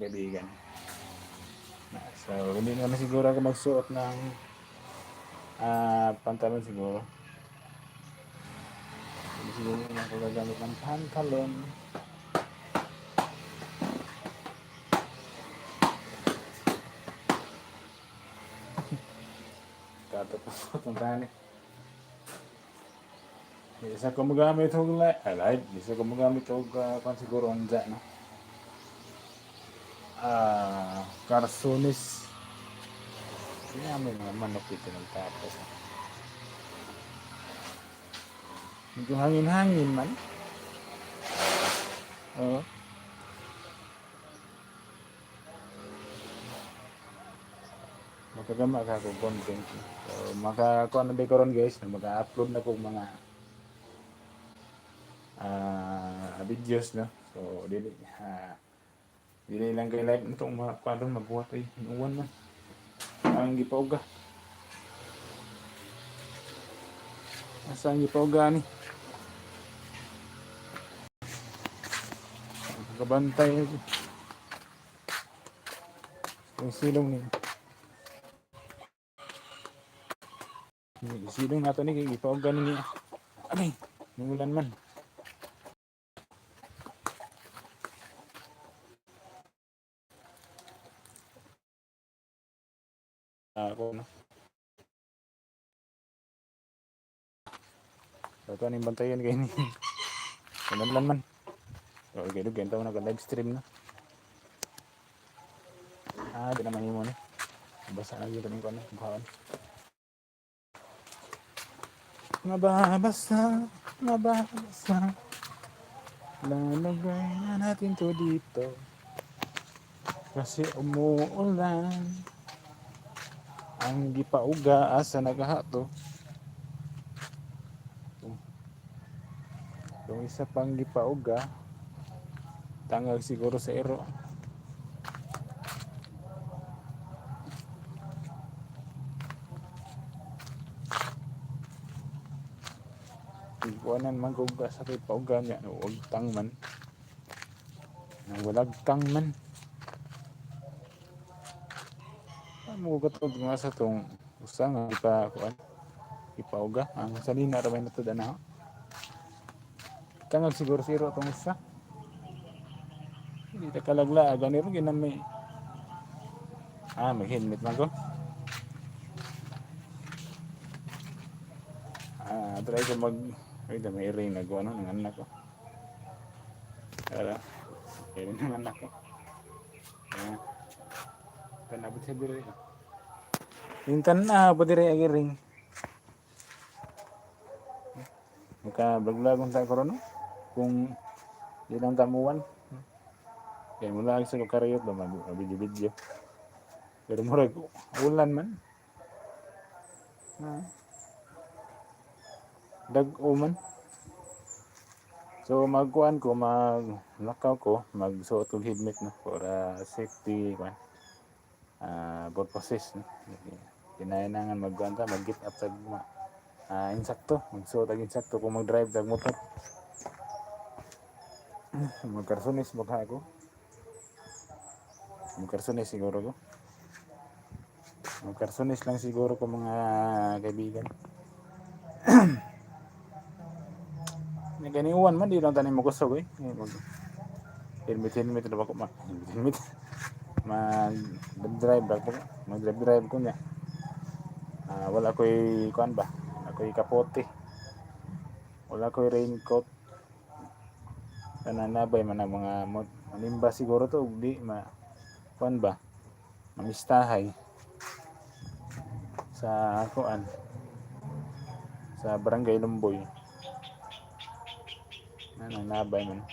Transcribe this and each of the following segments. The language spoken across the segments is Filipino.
kaibigan. So, hindi naman siguro ako magsuot ng ah pantalon siguro. Hindi siguro naman ako gagamit ng pantalon. Tatapos ko itong tani. Isa ko magamit og light, ah, light. Isa ko magamit og uh, kung siguro ang dyan, no? Ah, Carsonis. Kaya may mga manok dito nagtapos. Medyo hangin-hangin man. Oo. Makagama ka ako content. So, makakuha na ba karon guys, na maka-upload na kong mga ah videos no. So, dili ah dili lang kay live itong mga padong mabuhat ay inuwan man. Ang gipauga. Asa ang gipauga ni? Kabantay ako. Yung silong ni. Yung silong nato ni kay gipauga ni niya. Agay, nulan man. Ako no. So, ito yung bantayan kayo ni. Kanadlan man. So, okay, doon, ganito na live stream na. Ah, di naman yun mo ni. Basa na yun ko na. Buhawan. Mababasa, mababasa. Lalagay na natin to dito. Kasi umuulan. Ang gipauga asa nagahato. Yung isa pang gipauga tangag siguro sa ero. Ikuanan man kung sa kay niya no wag tang man. Nang walag man. To nga sa tong usa nga ipa kuan ipauga ang salina ra may natud ana. Tangag siguro siro tong usa. Hindi ta kalagla gani ro ginami. Ah, may helmet man ko. Ah, try ko mag Ay, may ring na ano ng anak ko. Ara. Ring ng anak ko. Ah. Kanabot sa diri. Intan na po diri agi ring. Maka vlog-vlog ta karon no? Kung ilang tamuan. Kaya mula sa karayot ba mag video-video. Pero murag ulan man. Dag-o. So magkuan ko mag lakaw ko magsuot og helmet for uh, safety kwan. Ah purposes no. Kinahanglan magkuan ta mag get up sa ma ah insakto magsuot og insakto kung mag-drive dag motor. Magkarsones magha ako. Magkarsones siguro ko. Magkarsones lang siguro ko mga kaibigan. Naganiwan man, di lang tanim mo gusto eh. Eh, Mag helmet helmet na ba ko ma helmet mag drive ba ko? Mag drive drive ko niya. Ah wala ko'y kuan ba? Wala ko'y kapote. Wala ko'y raincoat. Nananabay man ang mga manimba siguro to di ma kuan ba? Mamistahay. Sa kuan sa barangay Lumboy. Nananabay man.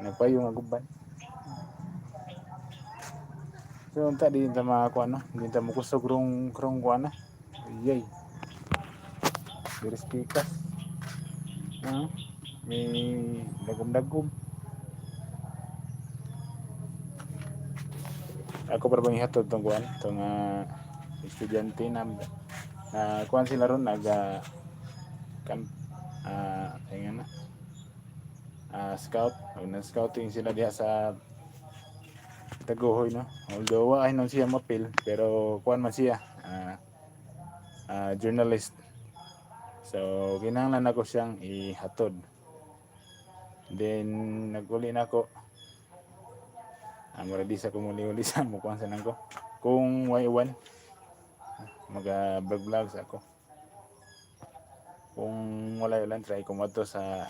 Nagpayo nga guban so unta di ta makakuha no di ta makusog rong krong kuha na yay dirispikas ah may dagom-dagom ako para bang ihatod tong kuan tong uh, estudyante na na kuan sila ron naga kan uh, na ah scout o na scouting sila diha sa taguhoy no? Although ay nun siya mapil pero kuan man siya ah, ah, journalist. So kinahanglan ako siyang ihatod. Then naguli na ako. Ang uh, ready sa kumuli-uli sa mo kuan sa ko. Kung way one maga vlog vlogs ako. Kung wala yun try ko mo sa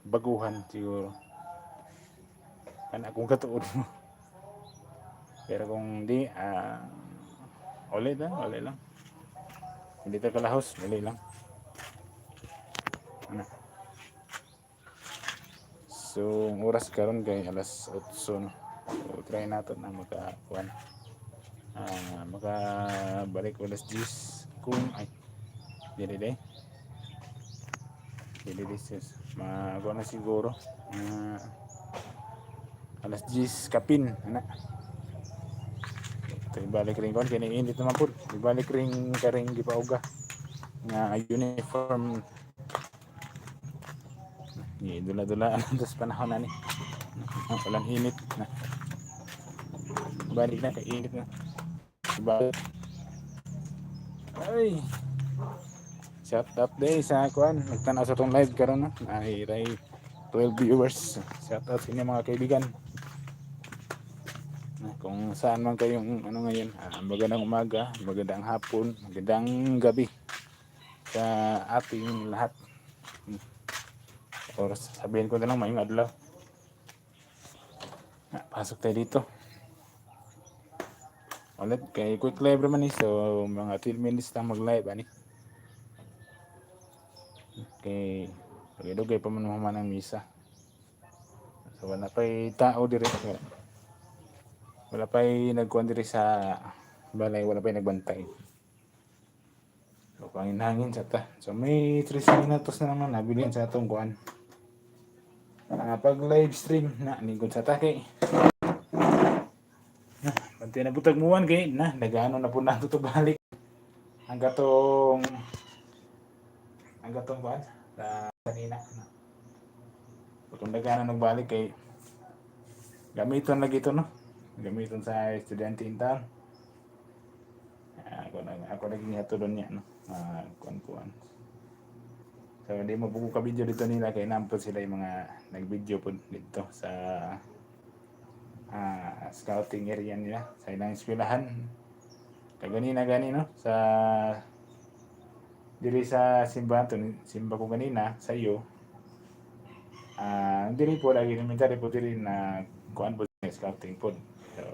baguhan siguro kana kung katuod mo pero kung di ah ulit lang ulit lang. Hindi ta kalahos ulit lang. Ano? So oras karon kay alas 8 no? So try natin na maka kuan ah maka balik alas 10 kung ay dili dili. Dili sis. Magawa na siguro. Ah alas 10 kapin ana ito ibalik rin kon kini init naman po. Ibalik rin ka rin gipauga nga uniform. Ni dula dula sa panahon na ni. Walang init na. Balik na kay init na. Ibalik. Ay! Shout out day sa kuan nagtanaw sa tong live karon no? Ay ray 12 viewers. Shout out sa mga kaibigan. na kung saan man kayong ano ngayon ah, magandang umaga magandang hapon magandang gabi sa ating lahat. Hmm. or sabihin ko na lang mayong adlaw. Ah, pasok tayo dito. Ulit kay quick live naman eh so mga 10 minutes lang mag live ani. Kay dugay pa man man ang misa. So wala pa'y tao dire wala, wala pa'y nagkuhan dire sa balay wala pa'y nagbantay. So panginhangin sa ta. So may 3 minutos na naman nabilin sa atong kuhan. Ah, pag live stream na ningkod sa ta kay na pantay na butag muwan kay na nagano na po na to balik. Ang gatong ang gatong kuhan sa kanina. Na kung nagana nagbalik kay gamiton lagi ito no gamiton sa estudyante in town Ah, ako na ako naging hatulon niya no? Ah kuan kuan so hindi mo buko ka video dito nila kay nampod sila yung mga nag-video po dito sa ah, scouting area nila sa ilang eskwelahan. Kaganina gani no? Sa diri sa simbahan to simba ko kanina sa iyo. Ah diri po lagi elementary po diri na kuan po scouting po so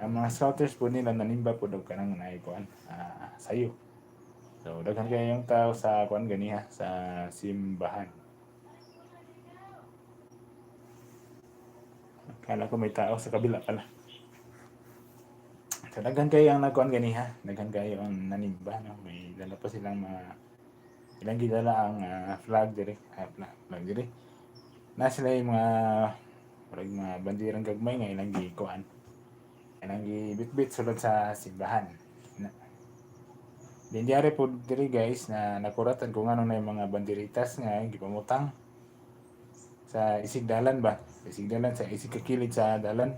ang mga scouters po nila nanimba po daw kanang na kuan ah, sa iyo so daghan kayo yung tao sa kuan ganiha sa simbahan Kala ko may tao sa kabila pala. So, daghan kayo ang nagkuhan ganiha. Daghan kayo ang nanimba. No? May dala pa silang mga ilang gidala ang ah, flag dire. Ah, flag, flag dire. Na sila yung mga parang mga bandirang gagmay nga ilang gikuan. Ilang gibit-bit sulod sa simbahan. Na. Then diari po dire guys na nakuratan kung ano na yung mga banderitas nga gipamutang sa isig dalan ba? Isig dalan sa isig kakilid sa dalan.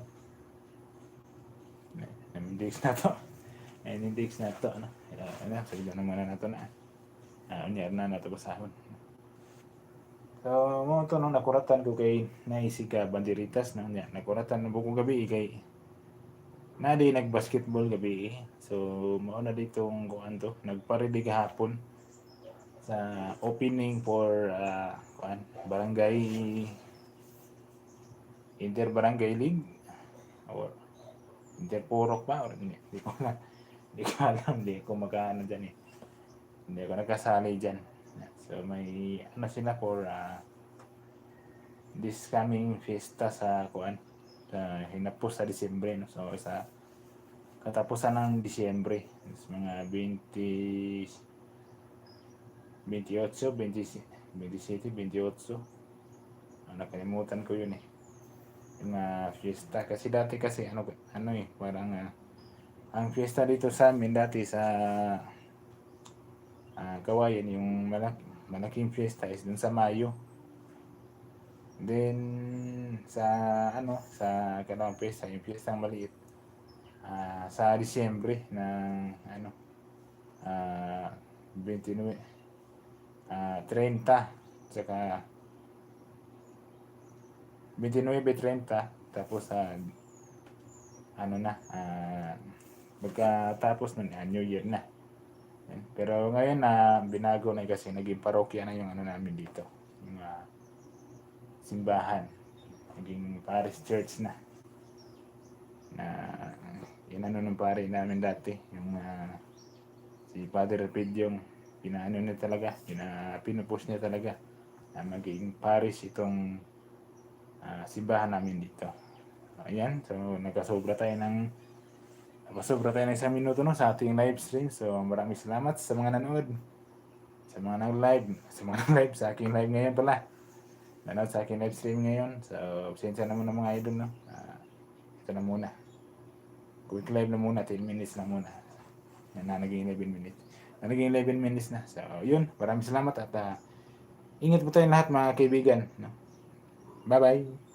Namindex na to. Namindex na to. Ano? Ano? Sa ilo naman na to na. Ah, unyar na na to basahon. So, mo to nung nakuratan ko kay naisig ka banderitas na nya. Nakuratan na bukong gabi kay na di nag-basketball gabi. So, mo na ditong kuan to. Nagparedy kahapon sa opening for uh, kuan barangay Inter Barangay League or Inter Purok ba or hindi hindi ko alam hindi ko alam hindi ko magkaano dyan eh hindi ako nagkasali dyan so may ano sila for uh, this coming fiesta sa kuan sa hinapos sa Disyembre no? so sa katapusan ng Disyembre is mga 20 28, 27, 27, 28. Ah, nakalimutan ko yun eh. Yung uh, fiesta. Kasi dati kasi ano, ano eh, parang uh, ang fiesta dito sa amin dati sa uh, Kawayan, yung malak malaking fiesta is dun sa Mayo. Then, sa ano, sa kanang pesta, yung piyestang maliit, ah, sa Disyembre ng ano, ah, 29, ah, 30, tsaka 29, 30, tapos sa ano na, ah, pagkatapos nun, ah, New Year na. Pero ngayon na binago na kasi naging parokya na yung ano namin dito. Yung ah, simbahan. Naging parish church na. Na yun ano ng pare namin dati. Yung ah, si Father Repidyong pinaano niya talaga. Pina, pinupush niya talaga na maging parish itong ah, simbahan namin dito. Ayan, so nakasobra tayo ng nakasobra tayo ng isang minuto no, sa ating live stream. So maraming salamat sa mga nanood. Sa mga nag-live, sa mga nag-live sa aking live ngayon pala. Nanood sa aking live stream ngayon. So, pasensya naman ng mga idol no. Ah, ito na muna. Quick live na muna, 10 minutes lang muna. Yan na naging 11 minutes. Na naging 11 minutes na. So, yun. Maraming salamat at ah, ingat po tayong lahat mga kaibigan. No? Bye-bye.